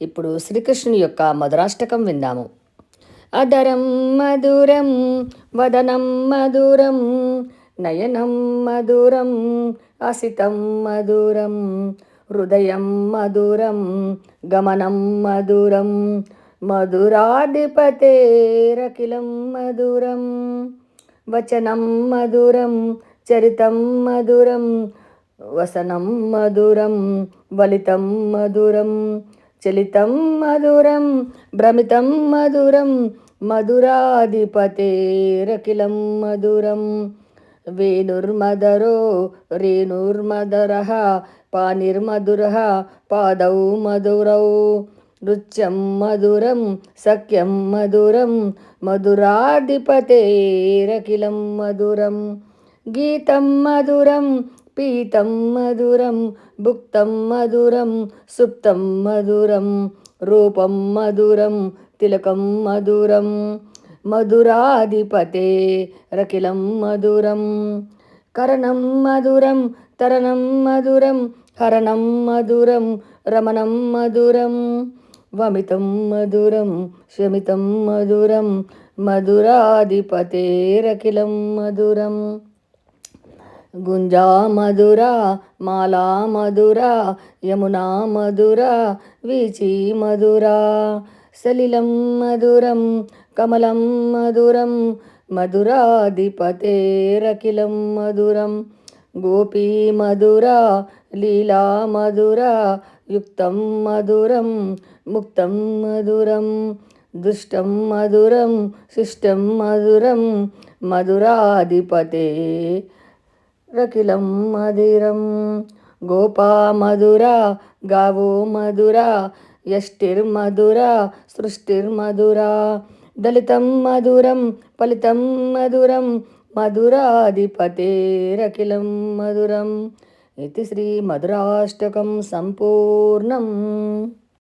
ఇప్పుడు శ్రీకృష్ణుని యొక్క మధురాష్టకం విందాము. అదరం మధురం వదనం మధురం నయనం మధురం అసితం మధురం హృదయం మధురం గమనం మధురం మధురాధిపతేరఖిలం మధురం వచనం మధురం చరితం మధురం వసనం మధురం వలితం మధురం చలితం మధురం భ్రమితం మధురం మధురాధిపతేరఖిలం మధురం. వేణుర్మదరో రేణుర్మదర పానిర్మధుర పాదౌ మధురౌ. నృత్యం మధురం సఖ్యం మధురం మధురాధిపతేరఖిలం మధురం. గీతం మధురం పీతం మధురం భుక్తం మధురం సుప్తం మధురం రూపం మధురం తిలకం మధురం మధురాధిపతే రకిలం మధురం. కరణం మధురం తరణం మధురం హరణం మధురం రమణం మధురం. వమితం మధురం శమితం మధురం మధురాధిపతేరఖిలం మధురం. గుంజా మధుర మాలా మధుర యమునా మధుర వీచి మధుర సలిలం మధురం కమలం మధురం మధురాధిపతేరఖిలం మధురం గోపీ మధుర లీలా మధుర యుక్తం మధురం ముక్తం మధురం దుష్టం మధురం శిష్టం మధురం మధురాధిపతే రకిలం మధురం గోపా మధుర గావో మధుర యష్టిర్మధుర సృష్టిర్మధురా దళితం మధురం ఫలితం మధురం మధురాధిపతేరఖిలం మధురం. ఇది శ్రీ మధురాష్టకం సంపూర్ణం.